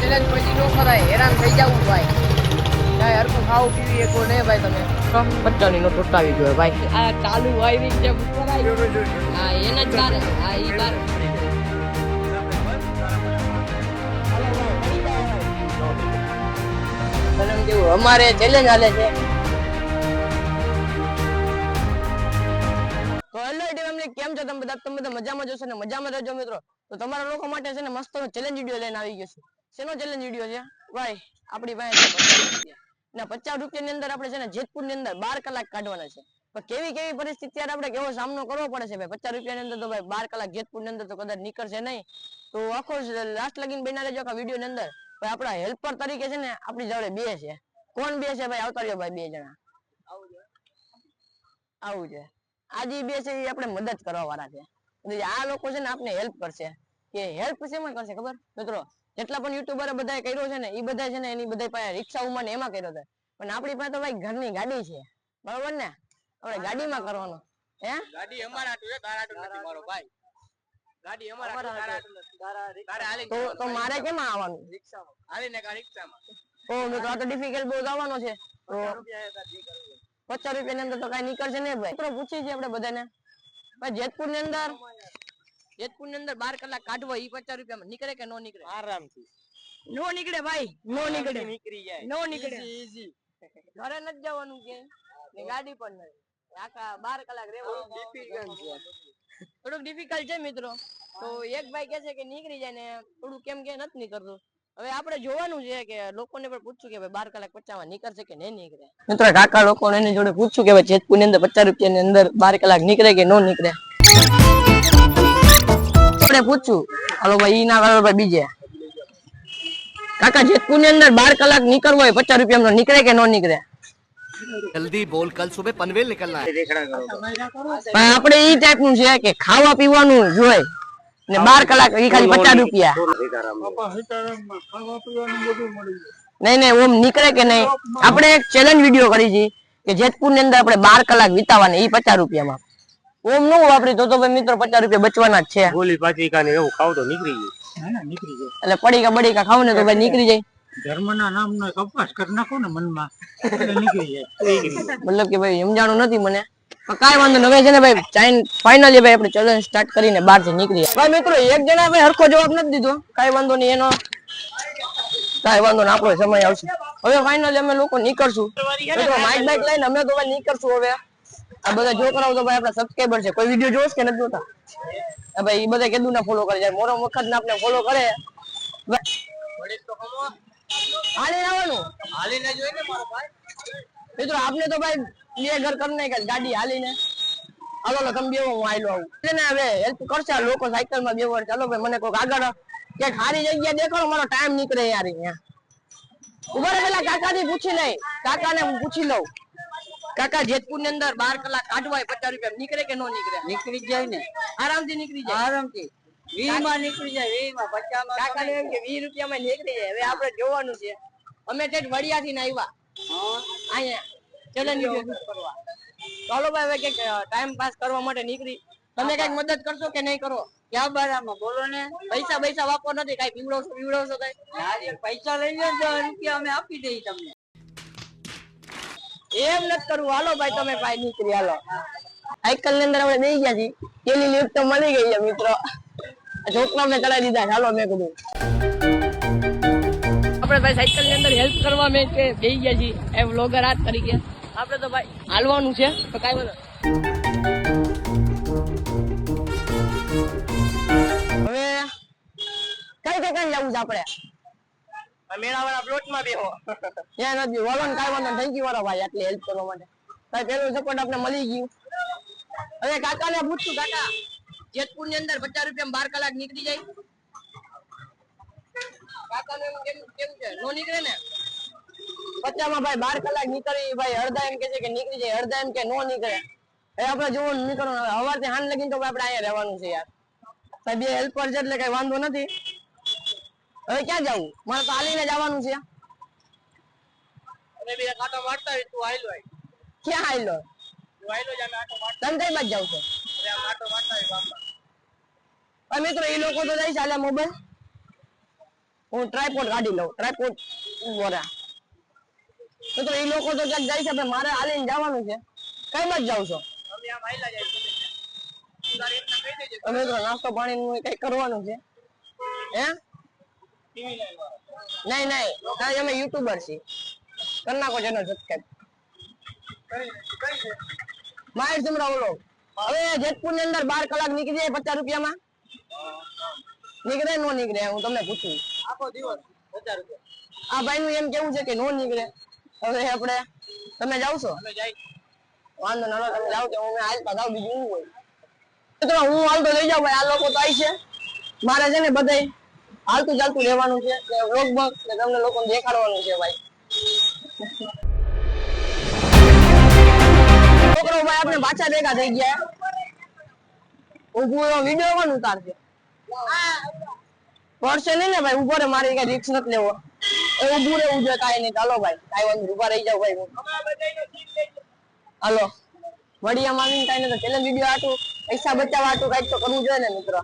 Challenge પછી નો કરાય હેરાન થઈ જવું ભાઈ. કાંઈ હરખું ખાવું પીવી શકો ને ભાઈ તમે. પચાસની નો ટોટાવી જોઈએ ભાઈ. આ ચાલુ આવી છે હા એને જ બાર હા ઈ બાર. અમારે ચેલેન્જ હાલે છે. તો હેલો ફેમિલી કેમ છો તમે બધા? તમે બધા મજામાં જોશો ને? મજામાં રહેજો મિત્રો. તો તમારા લોકો માટે છે ને મસ્ત ચેલેન્જ વીડિયો લઈને આવી ગયો છું. શેનો ચેલેન્જ વીડિયો છે? ભાઈ, આપણી પાસે છે 50 રૂપિયા. ને, પચાસ રૂપિયાની અંદર આપણે છે ને જેતપુરની અંદર બાર કલાક કાઢવાના છે. કેવી કેવી પરિસ્થિતિ ત્યારે આપણે કેવો સામનો કરવો પડે છે ભાઈ? પચાસ રૂપિયાની અંદર તો ભાઈ બાર કલાક જેતપુરની અંદર તો કદાચ નીકળશે નહીં. તો આખો લાસ્ટ લગીન બના આખા વીડિયો ની અંદર. ભાઈ, આપણા હેલ્પર તરીકે છે ને આપણી જોડે બે છે કોણ બે છે ભાઈ? આવતા રહ્યો ભાઈ બે જણા. આવું છે. આજે બે છે એ આપણે મદદ કરવા વાળા છે આ લોકો છે ને આપણે હેલ્પ કરશે. કે હેલ્પ શેમાં કરશે ખબર? મિત્રો જેટલા પણ યુટ્યુબરે બધા કર્યો છે ને એ બધા છે ને એની બધા પાસે રિક્ષા ઉમર ને એમાં કર્યો છે. પણ આપણી પાસે તો ભાઈ ઘરની ગાડી છે. બરોબર ને? આપણે ગાડીમાં કરવાનું. હે? ગાડી અમારા આટું છે તારા આટું નથી મારો ભાઈ. ગાડી અમારા તારા આટું નથી. તારે હાલીને તો તો મારે કેમ આવવાનું? હાલીને કા રિક્ષામાં ઓ મિત્રો આ તો ડિફિકલ્ટ બહુ આવવાનો છે. તો પચાસ રૂપિયાની અંદર તો કઈ નીકળશે ને ભાઈ. પૂછી છે આપણે બધાને. ભાઈ જેતપુરની અંદર જેતપુરની અંદર બાર કલાક કાઢવો ઈ પચાસ રૂપિયામાં નીકળે કે નો નીકળે? આરામથી. નો નીકળે ભાઈ નો નીકળે. નીકળી જાય. નો નીકળે. Easy. ઘરે નથી જવાનું કે ને ગાડી પણ નથી. આખા બાર કલાક રહેવાનું. ડિફિકલ્ટ છે. થોડુંક ડિફિકલ્ટ છે મિત્રો. તો એક ભાઈ કે છે કે નીકળી જાય ને થોડું કેમ કે નથી નીકળતું. હવે આપણે જોવાનું છે કે લોકોને પણ પૂછશું કે ભાઈ બાર કલાક પચાસમાં નીકળશે કે નહીં નીકળે. મિત્રો કાકા લોકોને એની જોડે પૂછશું કે ભાઈ જેતપુરની અંદર પચાસ રૂપિયા ની અંદર બાર કલાક નીકળે કે ન નીકળે? આપણે પૂછ્યું. હાલો ભાઈ ઈ ના કરો ભાઈ બીજે. કાકા જેતપુરની અંદર બાર કલાક નીકળવો હોય પચાસ રૂપિયા નીકળે કે નો નીકળે? જલ્દી બોલ કલ સુબે પનવેલ નીકળના. પણ આપણે ઈ ટાઈપનું છે કે ખાવા પીવાનું જોય ને બાર કલાક ઈ ખાલી પચાસ રૂપિયા. નહીં નહીં ઓમ નીકળે કે નહીં? આપણે એક ચેલેન્જ વીડિયો કરી છે કે જેતપુરની અંદર આપણે બાર કલાક વિતાવાની ઈ પચાસ રૂપિયા માં ઓમનું વાપરી તો તો ભાઈ મિત્રો પચાસ રૂપિયા બચવાના જ છે. ગોલી પાત્રિકા કાને એવું ખાવ તો નીકળી જાય એટલે પડીકા બડીકા ખાવ ને તો ભાઈ નીકળી જાય. ધર્મના નામનો કપાસ કરી નાખો ને મનમાં એટલે નીકળી જાય. મતલબ કે ભાઈ સમજાણું નથી મને. પણ કાંઈ વાંધો નહીં. હવે છે ને ભાઈ ચાઇન ફાઇનલી ભાઈ આપણે ચેલેન્જ સ્ટાર્ટ કરીને બહારથી નીકળી જાય. ભાઈ મિત્રો એક જણા ભાઈ હરખો જવાબ નથી દીધો. કાંઈ વાંધો નહીં એનો કાંઈ વાંધો નહીં આપણો સમય આવશે. હવે ફાઇનલી અમે લોકો નીકળશું. માઇક બાઇક લઈને અમે તો ભાઈ નીકળશું હવે. આ બધા છોકરાઓ તો ભાઈ આપણા સબસ્ક્રાઈબર છે. કોઈ વીડિયો જોશ કે નથી જોતા? આ ભાઈ એ બધા કેદું ના ફોલો કરે જાય મોરો વખત ના આપણે ફોલો કરે હાલી આવવાનું. જોઈ ને મારો ભાઈ. મિત્રો આપને તો ભાઈ બે ઘર કરી નાખ્યા ગાડી હાલીને. હાલો લો તમે બેવો હું આવેલો આવું. ને હવે હેલ્પ કરશે આ લોકો સાયકલમાં બેવો ચાલો ભાઈ મને કોઈક આગળ ક્યાંક સારી જગ્યા દેખાડો મારો ટાઈમ નીકળે યાર અહીંયા. ઊભા પેલા કાકા થી પૂછી લઈ. કાકા ને હું પૂછી લઉં. કાકા જેતપુરની અંદર બાર કલાક કાઢવાય પચાસ રૂપિયા નીકળે કે નો નીકળે? નીકળી જાય ને. આરામથી નીકળી જાય. આરામથી. વી માં નીકળી જાય વી માં પચાસમાં કાકા એમ કે વી રૂપિયા માં નીકળી જાય. હવે આપડે જોવાનું છે. અમે તે વડિયા થી આવ્યા અહીંયા ચેલેન્જ કરવા ચાલો ભાઈ હવે કંઈક ટાઈમ પાસ કરવા માટે નીકળી. તમે કંઈક મદદ કરશો કે નહીં કરો? ક્યાં બારામાં? બોલો ને. પૈસા પૈસા વાપરો નથી કઈ પીવડો પીવડો છો કઈ પૈસા લઈ લેજો રૂપિયા અમે આપી દઈએ તમને. એમ નથી કરવું. હાલો ભાઈ તમે ભાઈ નીકળી હાલો. સાયકલની અંદર આપણે દઈ ગયા છીએ. પેલી લિફ્ટ તો મળી ગઈ છે મિત્રો. છોકરા મેં ચડાવી દીધા. હાલો મેં કીધું. આપણે ભાઈ સાયકલની અંદર હેલ્પ કરવા મેં કે બેસી ગયા છીએ. એ વ્લોગર આ તરીકે. આપણે તો ભાઈ હાલવાનું છે. તો કાંઈ વાંધો હવે કઈ કઈ કઈ જવું છે આપણે? મેળાવાળા પ્લોટમાં બેહો. ત્યાં નથી વલણ કાંઈ વાંધો થેન્ક યુ વાળો ભાઈ, આટલી હેલ્પ કરવા માટે. ભાઈ પેલું સપોર્ટ આપણે મળી ગયું. હવે કાકા ને પૂછશું કાકા. જેતપુરની અંદર પચાસ રૂપિયા બાર કલાક નીકળી જાય. કાકા નું એમ કેમ કેવું છે? નો નીકળે ને? પચાસમાં ભાઈ બાર કલાક નીકળી, ભાઈ અડધા એમ કે છે કે નીકળી જાય, અડધા એમ કે નો નીકળે. એ આપણે જોવાનું નીકળવાનું હવે સવારથી હાન લગીને તો આપણે અહીંયા રહેવાનું છે યાર. ભાઈ બે હેલ્પર છે એટલે કઈ વાંધો નથી. હવે ક્યાં જવું? મારે તો હાલીને જવાનું છે. અને બે કાંટો મારતા હોય તું આય. ક્યાં હાલો તું હાલ્યો જ અમે આટો મારતા. તમે કઈ બાજુ જાવ છો? અરે આમ આટો મારતા હોય ગામમાં મિત્રો એ લોકો તો જાય મોબાઈલ હું ટ્રાયપોડ કાઢી લઉં. ટ્રાયપોડ બોરા એ લોકો તો ક્યાંક જાય છે પણ મારે હાલીને જવાનું છે. કઈ બાજુ જાવ છો? અમે આમ જાય તો નાસ્તો પાણી નું કઈ કરવાનું છે? હે? નહીં નહીં તારી અમે યુટ્યુબર છીએ. કરી નાખો ચેનલ સબસ્ક્રાઇબ માહિર સમરા બોલો. હવે જેતપુરની અંદર બાર કલાક નીકળી જાય પચાસ રૂપિયામાં? નીકળે નો નીકળે? હું તમને પૂછું. આખો દિવસ હજાર રૂપિયા. આ ભાઈ નું એમ કેવું છે કે નો નીકળે? હવે આપણે તમે જાવ છો? વાંધો ના તમે જાવ તો હું હાલતા જાવ બીજું હોય. મિત્રો હું હાલતો લઈ જાઉં ભાઈ. આ લોકો તો આવી છે. મારે છે ને બધાય હાલતું ચાલતું લેવાનું છે vlog બગ તમને લોકોને દેખાડવાનું છે ભાઈ. છોકરો ભાઈ આપણે પાછા ભેગા થઈ ગયા. ઊભું વીડિયો પણ ઉતારશે પડશે નહીં ને ભાઈ, ઊભો રે મારે કઈ રિક્સ નથી લેવો. એ ઉભું રહેવું જોઈએ, કાંઈ નહીં. ચાલો ભાઈ, કાંઈ વાંધો ઊભા રહી જાવ ભાઈ હાલો. વડિયામાં આવીને કાંઈ નથી ચેલેન્જ વીડિયો આટું પૈસા બચાવવા આટું કાંઈક તો કરવું જોઈએ ને, મિત્રો.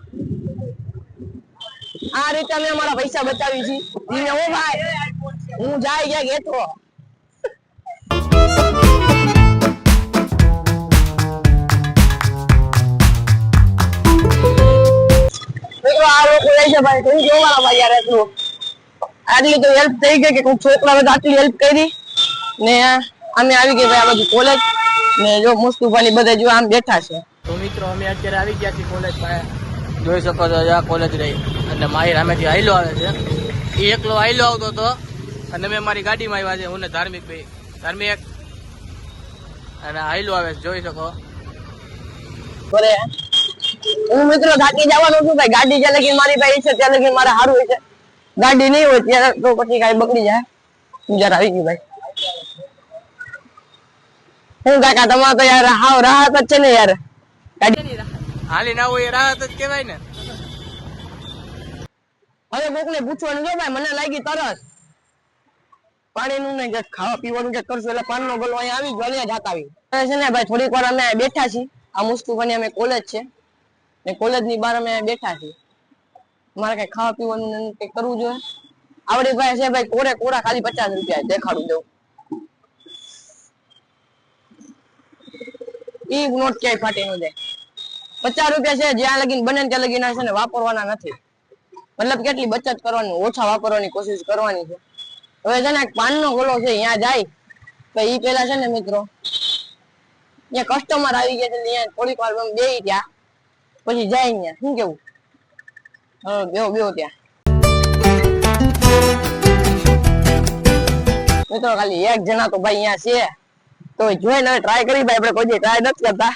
આ રીતે અમે અમારા પૈસા બચાવી છીએ. ધીમે હો ભાઈ, હું જાય ગયા ગેતો ભાઈ જોવાના ભાઈ યાર એટલું. તો હેલ્પ થઈ ગઈ કે આટલી હેલ્પ કરી. ને અમે આવી ગઈ ભાઈ આ બાજુ કોલેજ ને જો મુસ્તુફાની બધા જો આમ બેઠા છે. તો મિત્રો, અમે અત્યારે આવી ગયા છીએ કોલેજ જોઈ શકો છો, આ કોલેજ રહી. અને માહિર સામેથી હાઈલો આવે છે. એ એકલો હાઈલો આવતો હતો. અને મેં મારી ગાડીમાં આવ્યા છે. હું ધાર્મિક ભાઈ ધાર્મિક. અને હાઈલો આવે છે, જોઈ શકો. હું મિત્રો થાકી જવાનો છું ભાઈ. ગાડી જ્યાં લગી મારી પાસે છે, ત્યાં લગી મારે સારું હોય છે. ગાડી નહીં હોય ત્યારે તો પછી કાંઈ બગડી જાય. જરા આવી ગયું ભાઈ. હું કાકા, તમારે તો યાર હાવ રાહત જ છે ને યાર. ગાડી હાલી ના હોય રાહત જ કહેવાય ને. હવે કોકને પૂછવાનું જો ભાઈ, મને લાગી તરસ પાણીનું ને ખાવા પીવાનું કંઈક કરશું એટલે પાનનો ગલો અહીંયા આવી ગયો, અહીંયા જાત આવી. છે ને ભાઈ, થોડીક વાર અમે બેઠા છીએ. આ મુસ્તુફાની અમે કોલેજ છે. ને કોલેજની બહાર અમે બેઠા છીએ. મારે કઈ ખાવા પીવાનું કંઈક કરવું જોઈએ. આવડી ભાઈ છે ભાઈ, કોરે કોરા ખાલી પચાસ રૂપિયા દેખાડું દઉં. ઈ નોટ ક્યાંય ફાટી ન જાય. પચાસ રૂપિયા છે, જ્યાં લગીન બને ત્યાં લગીન છે ને વાપરવાના નથી. મતલબ કેટલી બચત કરવાની, ઓછા વાપરવાની કોશિશ કરવાની છે. હવે છે ને પાનનો ગોળો છે અહીંયા જાય. તો ઈ પેલા છે ને મિત્રો ત્યાં કસ્ટમર આવી ગયા એટલે થોડીક વાર બે ત્યાં પછી જાય ત્યાં શું કેવું? હા, બેહો બેહો ત્યાં. મિત્રો, ખાલી એક જણા તો ભાઈ અહીંયા છે. તો જોઈને હવે ટ્રાય કરી, ભાઈ, આપણે કોઈ ટ્રાય નથી કરતા.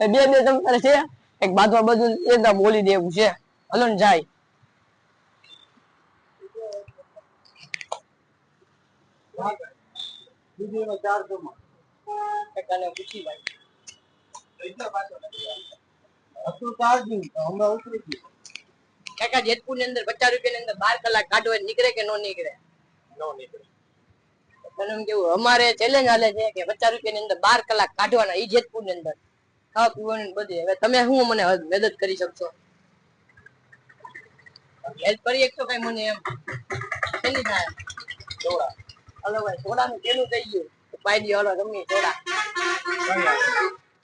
બે બે તમારે છે. એક બાદમાં બધું એકદમ બોલી દેવું છે. હલો ને જાય. કાકા જેતપુરની અંદર પચાસ રૂપિયા ની અંદર બાર કલાક કાઢવા નીકળે કે નો નીકળે? તને એમ કેવું અમારે ચેલેન્જ હાલે છે કે પચાસ રૂપિયા ની અંદર બાર કલાક કાઢવાના ઈ જેતપુરની અંદર. ખાવા પીવાની બધી. હવે તમે શું મને મદદ કરી શકશો? હેલ્પ કરી શકશો કઈ મને એમ. શેની થાય હલો ભાઈ સોડાનું પેલું થઈ ગયું. દો હલો ગમે સોડા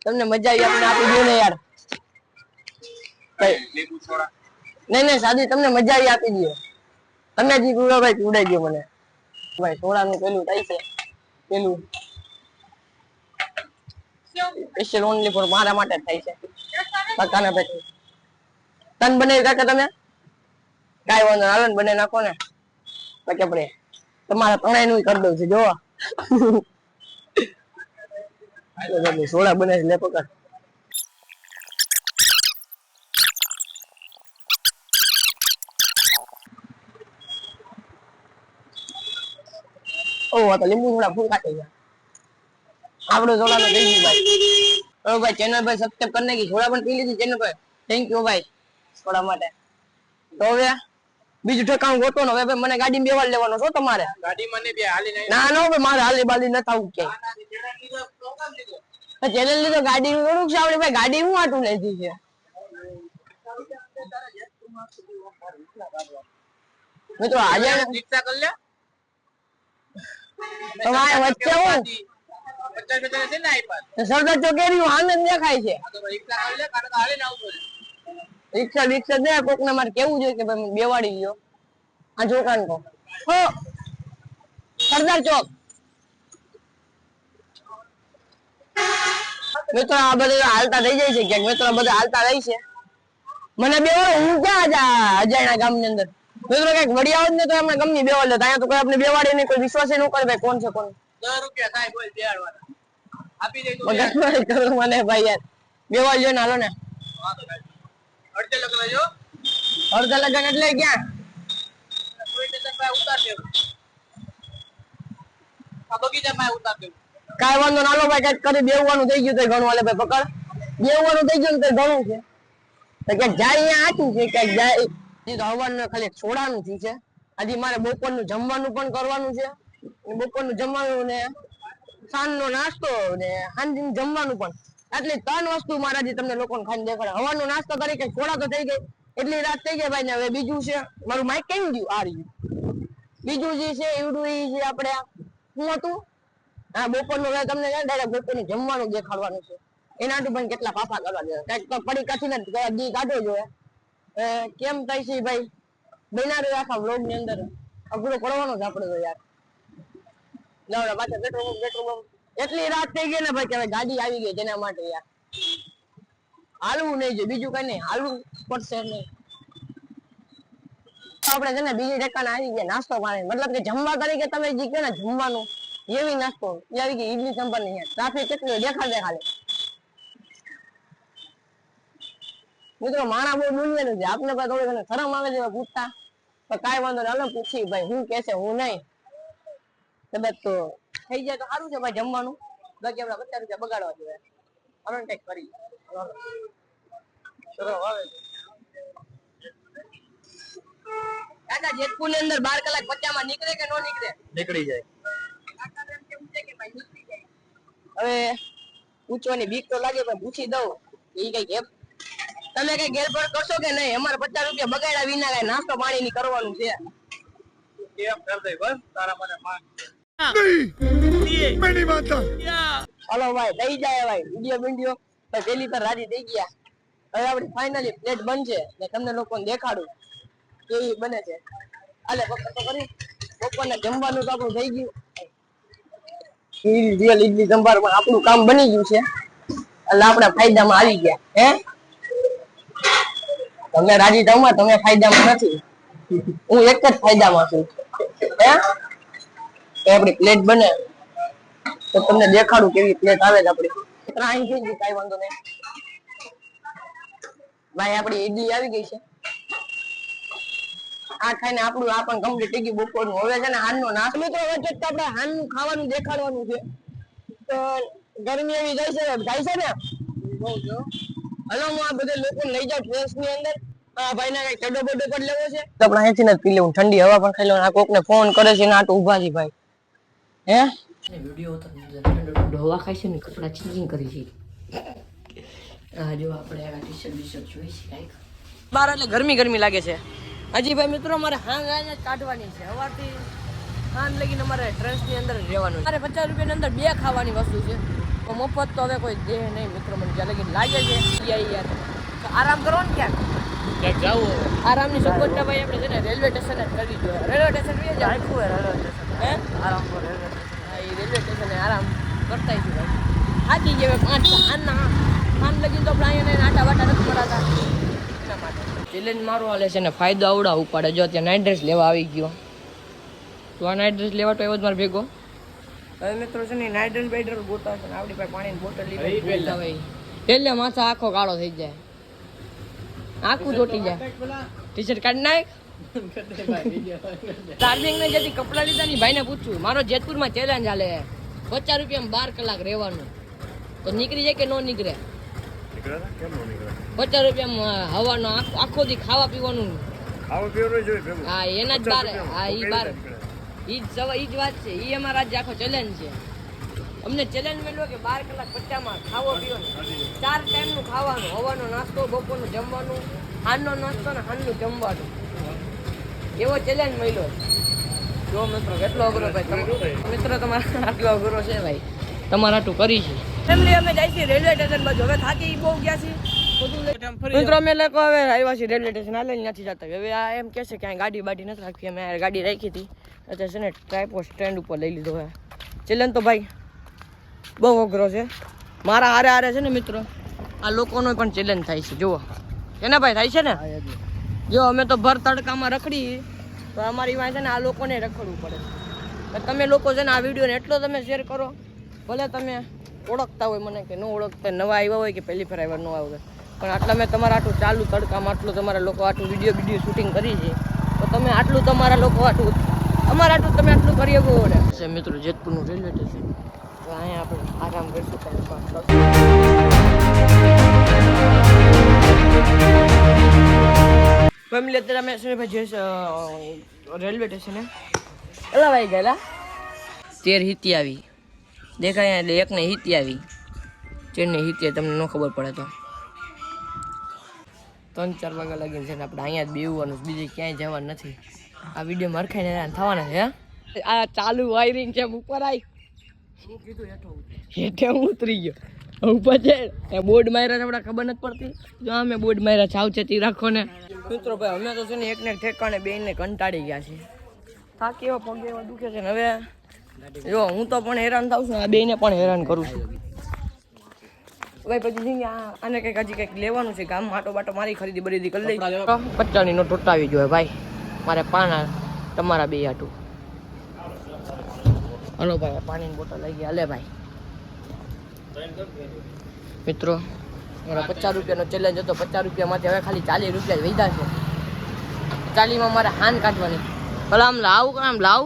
તમને મજા આવી આપણે આપી દો ને યાર નહીં નહીં, સાદી, તમને મજા આવી આપી દો તમે જી પીવડો ભાઈ પીવડાઈ ગયો મને. ભાઈ સોડાનું પેલું થાય છે. પેલું. સ્પેશિયલ ઓનલી ફોર મારા માટે થાય છે. કાકાના પેટે તન બને કાકા તમે? કાઈ વાંધો હાલો ને બને નાખો ને. પછી આપણે તમારા ત્રણેયનું કરી દઉં છું, જોવા. સોડા બને લે પકડ. ઓ તો લીંબુ થોડા ફૂલ કાઢી ગયા. આપણો સોડા તો થઈ ભાઈ. ઓ ભાઈ ચેનલ ભાઈ સબસ્ક્રાઇબ કરી નાખી થોડા પણ પી લીધી ચેનલ ભાઈ થેન્ક યુ ભાઈ થોડા માટે. તો હવે બીજું ઠેકાણું ગોતો ને હવે ભાઈ મને ગાડી બેવાડ લેવાનો છો તમારે? ગાડી મને બે હાલી ના ના ભાઈ મારે હાલી બાલી ન થવું કે ચેનલ લીધો ગાડી નું થોડુંક છે આપણે ભાઈ ગાડી હું આટું લેતી છે? મિત્રો આજે રિક્ષા કર લે. તમારે વચ્ચે હું? સરદાર ચોકેરી હામે દેખાય છે. આ રિક્ષા કરી લે કારણ કે હાલીને આવતો રહે. રિક્ષા રિક્ષા દે કોક ને મારે કેવું જોઈએ કે ભાઈ બેવાડી ગયો. આ જોકાન કો હો સરદાર ચોક. મિત્રો આ બધા હાલતા થઈ જાય છે ક્યાંક મિત્રો બધા હાલતા રહી છે. મને બેવાડો હું ક્યાં આજે અજાણ્યા ગામની અંદર? મિત્રો કંઈક વડિયાવ જ ને તો એમને ગમની બેવાડ લેતા અહીંયા તો કોઈ આપણે બેવાડે નહીં કોઈ વિશ્વાસ ન કરે ભાઈ કોણ છે કોણ? દસ રૂપિયા થાય બોલ બેહાડવાના. આપી દે તું બેહાડ. મગજમારી કરો મને ભાઈ યાર. બેવાડ જો ને હાલો ને. અડધે લગન જો અડધે લગન એટલે ક્યાં? કોઈ વાંધો ભાઈ કંઈક કરી થઈ ગયું તો ઘણું હાલે ભાઈ પકડ. દેવવાનું થઈ ગયું તો ઘણું છે. તો ક્યાંક જાય અહીંયા આટું છે ક્યાંક જાય. તો હવાનું ખાલી છોડાનું થયું છે. હજી મારે બપોરનું જમવાનું પણ કરવાનું છે. બપોરનું જમવાનું ને સાંજનો નાસ્તો ને સાંજનું જમવાનું પણ. આટલી ત્રણ વસ્તુ મારે હજી તમને લોકોને ખાઈને દેખાડે. હવાનો નાસ્તો તરીકે છોડા તો થઈ ગઈ એટલી રાત થઈ ગઈ ભાઈ ને હવે બીજું છે, મારું માઇક કેમ ગયું? આ રહ્યું. બીજું જે છે, એવડું એ જે આપણે શું હતું? હા બપોરનું હવે તમને ડાયરેક્ટ બપોરનું જમવાનું દેખાડવાનું છે. એના પણ કેટલા પાપા કરવા જોઈએ કંઈક તો પડી કથીને જ દી કાઢવો જોઈએ કેમ થાય છે ભાઈ? બન્યા આખા વ્લોગની અંદર. અઘરો પડવાનો જ આપણે યાર. લાવડા પાછા પેટ્રોલ પેટ્રોલ એટલી રાત થઈ ગઈ ને ભાઈ કે ગાડી આવી ગઈ તેના માટે યાર. હાલવું નહીં જોઈએ, બીજું કઈ નહીં, હાલવું પડશે નહીં. આપણે છે ને બીજી ઠેકાણે આવી ગયા, નાસ્તો પાણી, મતલબ કે જમવા તરીકે તમે જે કહો ને જમવાનું, એવી નાસ્તો, એ આવી ગઈ, ઈડલી, સંભાર નહીં ટ્રાફિક કેટલું દેખાડ, દેખાડે. મિત્રો, માણા બહુ બોલવાનું છે. આપને પણ થોડી શરમ આવે છે પૂછતા તો કાંઈ વાંધો નહીં અલગ પૂછી ભાઈ, હું કે છે, હું નહીં. કદાચ તો થઈ જાય તો સારું છે ભાઈ જમવાનું. બાકી આપણે પચાસ રૂપિયા બગાડવા જોઈએ. ને કંઈક કરી કાકા જેતપુરની અંદર બાર કલાક પચાસમાં નીકળે કે નો નીકળે? નીકળી જાય. એમ. હવે પૂછવાની બીક તો લાગે પણ પૂછી દઉં. એ કઈ એપ તમે કઈ ગેરફળ કરશો કે નહીં? અમારે પચાસ રૂપિયા બગાડ્યા વિના કઈ નાસ્તો પાણી ની કરવાનું છે. કેમ કર દઈ બસ. તારા મને માંગ હલો ભાઈ થઈ જાય ભાઈ વીડિયો વીડિયો. તો પેલી પર રાજી થઈ ગયા. હવે આપણી ફાઇનલી પ્લેટ બનશે. ને તમને લોકોને દેખાડું કેવી બને છે. હાલે પકડ તો કરી. બપોરના જમવાનું તો આપણું થઈ ગયું. ઈ રિયલ ઇડલી સંભાર પણ આપણું કામ બની ગયું છે. એટલે આપણે ફાયદામાં આવી ગયા. હે? તમે રાજી થાવમાં તમે ફાયદામાં નથી. હું એક જ ફાયદામાં છું. હે? તો આપણી પ્લેટ બને. તો તમને દેખાડું કેવી પ્લેટ આવે છે આપણી. ત્રણ થઈ ગઈ કઈ વાંધો નહીં. ભાઈ, આપણી ઈડલી આવી ગઈ છે. આ ખાઈને આપણું આ પણ કમ્પ્લીટ થઈ ગયું હવે છે ને હાનનો નાસ્તો. મિત્રો વચ્ચે તો આપણે હાનનું ખાવાનું દેખાડવાનું છે. તો ગરમી એવી જાય છે જાય છે ને? બહુ જો હલો, હું આ બધા લોકોને લઈ જાઉં ટ્રેસની અંદર. આ ભાઈને કઈ ચડો બડો કરી લેવો છે? આપણે અહીંથી જ પી લેવું ઠંડી હવા પણ ખાઈ લેવું આ કોકને ફોન કરે છે ને આટલું ઊભા છે ભાઈ. હે? હવા ખાય છે ને કપડાં ચેન્જિંગ કરી છે. આ જો આપણે આ ટી શર્ટ બી શર્ટ જોઈ છે કાંઈક. બાર એટલે ગરમી ગરમી લાગે છે. હજી ભાઈ મિત્રો મારે હાંગ આઈને કાઢવાની છે. સવારથી હાંગ લગીને અમારે ટ્રેન્સની અંદર રહેવાનું છે. મારે પચાસ રૂપિયાની અંદર બે ખાવાની વસ્તુ છે. તો મફત તો હવે કોઈ દેહ નહીં. મિત્રો મને જ્યાં લગીને લાગે છે યાર આરામ કરો ને ક્યાંક. ક્યાંક જાવું. આરામની સગવડતા ભાઈ આપણે છે ને રેલવે સ્ટેશન જ કરવી જોઈએ. રેલવે સ્ટેશન રેલવે સ્ટેશન હે? આરામ કરો રેલવે રેલવે સ્ટેશને આરામ કરતા છે ભાઈ. હાજી પાંચ આના આન લગી તો આપણે અહીંયા આટા વાટા નથી પડાતા. એના માટે. ચેલેન્જ મારો હાલે છે ને ફાયદો આવડા ઉપાડે. જો ત્યાં નાઇટ ડ્રેસ લેવા આવી ગયો. તો આ નાઇટ ડ્રેસ લેવા તો એવો જ મારો ભેગો. હવે મિત્રો છે ને નાઇટ ડ્રેસ બેડ ડ્રેસ ગોતા છે ને આપણી પાસે પાણીની બોટલ લીધી. પહેલા. એટલે માથા આખો કાળો થઈ જાય. આખું ચોટી જાય. ટી શર્ટ કાઢી નાખ. ચાર્જિંગ ને જેથી કપડા લીધા ની ભાઈને પૂછ્યું, મારો જેતપુરમાં ચેલેન્જ હાલે પચાસ રૂપિયા બાર કલાક રહેવાનું. તો નીકળી જાય કે ન નીકળે? પચાસ રૂપિયા હવાનો આખો- દી ખાવા પીવાનું. હા, એના જ બાર. હા, ઈ બાર. ઈ જ સવા ઈ જ વાત છે. ઈ અમારા રાજ્ય આખો ચેલેન્જ છે. અમને ચેલેન્જ મળ્યો કે બાર કલાક પચામાં ખાવો પીવાનું. ચાર ટાઈમનું ખાવાનું. હવાનો નાસ્તો, બપોરનું જમવાનું, હાનનો નાસ્તો ને હાનનું જમવાનું. એવો ચેલેન્જ મળ્યો. જો મિત્રો કેટલો અઘરો ભાઈ મિત્રો તમારા આટલો અઘરો છે ભાઈ. તમારે આટલું કરી છે. ફેમિલી અમે જાય છીએ રેલવે સ્ટેશન બાજુ. હવે થાકી બહુ ગયા છીએ. બધું મિત્રો અમે લોકો હવે આવ્યા છીએ રેલવે સ્ટેશન હાલે નથી જતા. હવે આ એમ કહે છે કે અહીં ગાડી બાડી નથી રાખી. અમે ગાડી રાખી હતી. અત્યારે છે ને ટ્રાયપો સ્ટેન્ડ ઉપર લઈ લીધો. હવે ચેલેન્જ તો ભાઈ બહુ અઘરો છે. મારા હારે હારે છે ને મિત્રો આ લોકોનો પણ ચેલેન્જ થાય છે. જુઓ. એના ભાઈ થાય છે ને? જો અમે તો ભર તડકામાં રખડી. તો અમારી વાંચે છે ને આ લોકોને રખડવું પડે. તો તમે લોકો છે ને આ વિડીયોને એટલો તમે શેર કરો. ભલે તમે ઓળખતા હોય મને કે ન ઓળખતા નવા આવ્યા હોય કે પહેલી ફેર આવ્યા ન આવ્યા પણ આટલા મેં તમારા આટલું ચાલુ તડકામાં આટલું તમારા લોકો આટલું વીડિયો વીડિયો શૂટિંગ કરી છે. તો તમે આટલું તમારા લોકો આટલું અમારા આટલું તમે આટલું કરી શકો છે. મિત્રો જેતપુરનું રેલવે સ્ટેશન. તો અહીંયા આપણે આરામ કરીશું ટાઈમ પાસ ફેમિલી અત્યારે અમે સુરેશભાઈ જઈશ રેલવે સ્ટેશને કેટલા વાગી ગયેલા. તેર હિતી આવી. દેખાય એટલે એકને હિતી આવી. ચેરને હિતી તમને ન ખબર પડે તો. ત્રણ ચાર વાગ્યા લાગીને છે ને આપણે અહીંયા જ બેવવાનું છે, બીજે ક્યાંય જવાનું નથી. આ વીડિયો મરખાઈને હેરાન થવાના છે આ ચાલુ વાયરિંગ છે ઉપર આવી હેઠે હું ઉતરી ગયો. ઉપર છે. એ બોર્ડ માર્યા આપણે ખબર નથી પડતી. જો અમે બોર્ડ માર્યા સાવચેતી રાખો ને. મિત્રો ભાઈ, અમે તો છે ને એકને એક ઠેકાણે બેને કંટાળી ગયા છે થાકી એવા પગે એવા દુખે છે ને હવે. જો, હું તો પણ હેરાન થાઉં છું, આ બેને પણ હેરાન કરું છું. ભાઈ, પછી જઈને આને કંઈક હજી કંઈક લેવાનું છે, ગામ માટો બાટો મારી ખરીદી બરીદી કરી લઈ પચાસની નો ટોટાવી જોઈએ ભાઈ. મારે પાના, તમારા બે આટું હલો ભાઈ પાણીની બોટલ લઈ ગયા. લે ભાઈ. મિત્રો પચાસ રૂપિયાનો ચેલેન્જ હતો. પચાસ રૂપિયામાંથી હવે ખાલી ચાલીસ રૂપિયા જ વધ્યા છે. ચાલીમાં મારે હાન કાઢવાની. ભલે આમ લાવ કે આમ લાવ?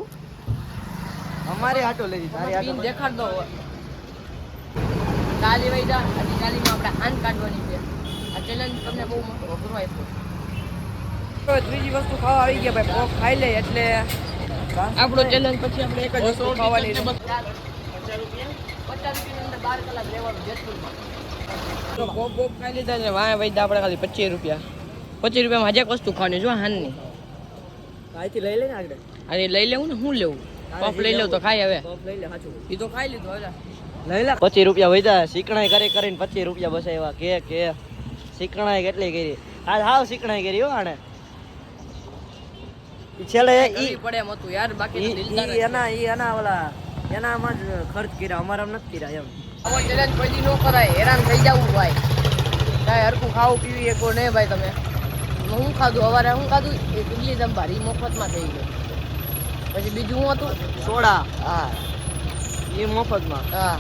અમારે આટો લઈ પીન દેખાડ દો ચાલી વૈદા હજી ચાલીમાં આપણે હાન કાઢવાની છે. આ ચેલેન્જ તમને બહુ મોટો અઘરો આપ્યો. ત્રીજી વસ્તુ ખાવા આવી ગયા ભાઈ પોક ખાઈ લે એટલે આપણો ચેલેન્જ પછી આપણે એક જ વસ્તુ ખાવાની. પચાસ રૂપિયાની અંદર બાર કલાક રહેવાનું જેતપુરમાં. ખાઈ લીધા વાંહે વૈદા આપણે ખાલી પચીસ રૂપિયા. પચીસ રૂપિયામાં હજાર વસ્તુ ખાવાની જો હાનની. અહીંથી લઈ લે ને આગળ. અરે લઈ લેવું ને હું લેવું? પફ લઈ લઉં તો ખાઈ હવે. લઈ લે સાચું એ તો ખાઈ લીધું હવે. લઈ લે. પચીસ રૂપિયા વધ્યા શીખણાઈ કરી કરીને પચીસ રૂપિયા બસાવ્યા કે કે. શીખણાઈ કેટલી કરી? આજ હાવ શીખણાઈ કરી હો આને. છેલ્લે ઈ પડે એમ હતું. યાર બાકી. એના ઈ એના ઓલા એનામાં જ ખર્ચ કર્યા. અમારા નથી કર્યા એમ. આવો challenge કોઈ દી ન કરાય હેરાન થઈ જવું ભાઈ. કાંઈ હરખું ખાવું પીવી એકો નહીં ભાઈ તમે? હું ખાધું? સવારે હું ખાધું? એ ઇડલી સંભાર ઈ મફતમાં થઈ ગયો. પછી બીજું હું હતું? સોડા. હા. એ મફતમાં. હા.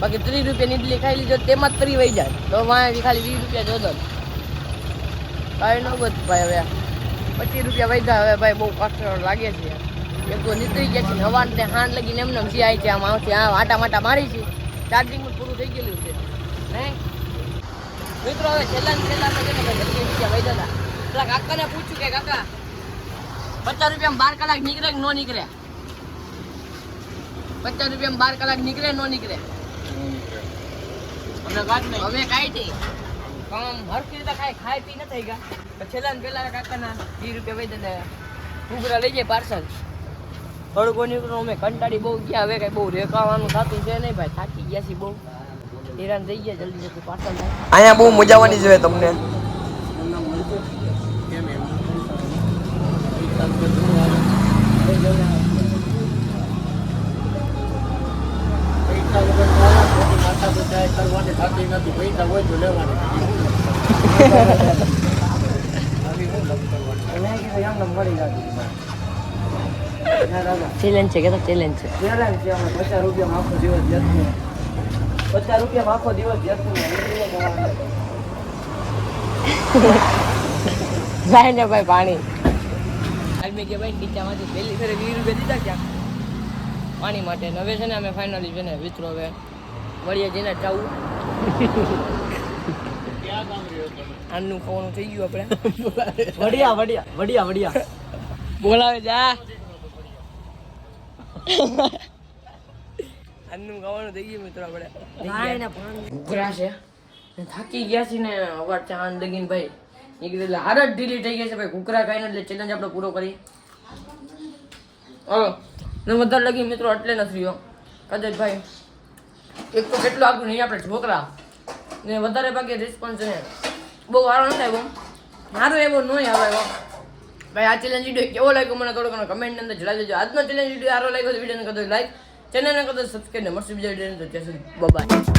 બાકી ત્રીસ રૂપિયાની ઇડલી ખાઈ લીધો તેમાં જ ત્રી વહી જાય. તો વાંહે ખાલી વીસ રૂપિયા જોતો કાંઈ ન બધ ભાઈ હવે. પચીસ રૂપિયા વૈધા હવે ભાઈ બહુ કષ્ટ લાગે છે. એક તો નીકળી ગયા છે હવાને ને હાન લગીને એમને એમ સિયાય છે આમ આવતી આ આટા માટા મારી છે. ચાર્જિંગ પૂરું થઈ ગયેલું છે. નહીં મિત્રો હવે છેલ્લા છેલ્લા છે ને ભાઈ જલ્દી રૂપિયા વધ્યા હતા પેલા કાકાને પૂછ્યું કે કાકા પચાસ રૂપિયામાં બાર કલાક નીકળે કે ન નીકળે? પચાસ રૂપિયામાં બાર કલાક નીકળે ન નીકળે? હવે કાંઈ નહીં. કામ હરખી રીતે કાંઈ ખાઈ પી ન થઈ ગયા. છેલ્લા ને પેલા કાકાના વીસ રૂપિયા વહી દે ઘૂઘરા લઈ જાય પાર્સલ. થોડુંક નીકળું અમે કંટાળી બહુ ગયા. હવે કઈ બહુ રેખાવાનું થતું છે નહીં ભાઈ. થાકી ગયા છીએ બહુ. હેરાન થઈ ગયા જલ્દી જલ્દી પાર્સલ થાય. અહીંયા બહુ મજા આવવાની છે તમને. ચેલેન્જ છે કે તો ચેલેન્જ છે. ચેલેન્જ છે અમે પચાસ રૂપિયામાં આખો દિવસ જતું પચાસ રૂપિયામાં આખો દિવસ જતું જાય ને ભાઈ પાણી. હાલ મેં કે ભાઈ નીચામાંથી પહેલી ફેરે વીસ રૂપિયા દીધા ક્યાં? પાણી માટે. નવે હવે છે ને અમે ફાઇનલી છે ને વિતરો હવે. વળીએ જઈને ચાવું. આનું ખાવાનું થઈ ગયું આપણે. વડિયા વડિયા વડિયા વડિયા. બોલાવે જા. આનું ગાવાનું થઈ ગયું મિત્રો આપણે. ઉઘરા છે. થાકી ગયા છે ને અવાર ચાંદ લગીન ભાઈ. એ કીધું એટલે હાર જ ઢીલી થઈ ગયા છે ભાઈ. કુકરા ખાઈને એટલે ચેલેન્જ આપણે પૂરો કરીએ. હલો. ને વધારે લગી મિત્રો એટલે નથી રહ્યો. કદાચ ભાઈ એક તો કેટલું આગળ નહીં આપણે છોકરા ને વધારે ભાગે રિસ્પોન્સ છે ને. બહુ સારો નથી આવ્યો. સારો એવો નહીં આવે એવો. ભાઈ, આ ચેલેન્જ વીડિયો કેવો લાગ્યો મને થોડો ઘણો કમેન્ટ અંદર જણાવી દેજો. આજનો ચેલેન્જ વીડિયો સારો લાગ્યો તો વિડીયોને કરો લાઈક ચેનલને કરો સબસ્ક્રાઈબ મળશે બીજા વીડિયો તો ત્યાં સુધી બાય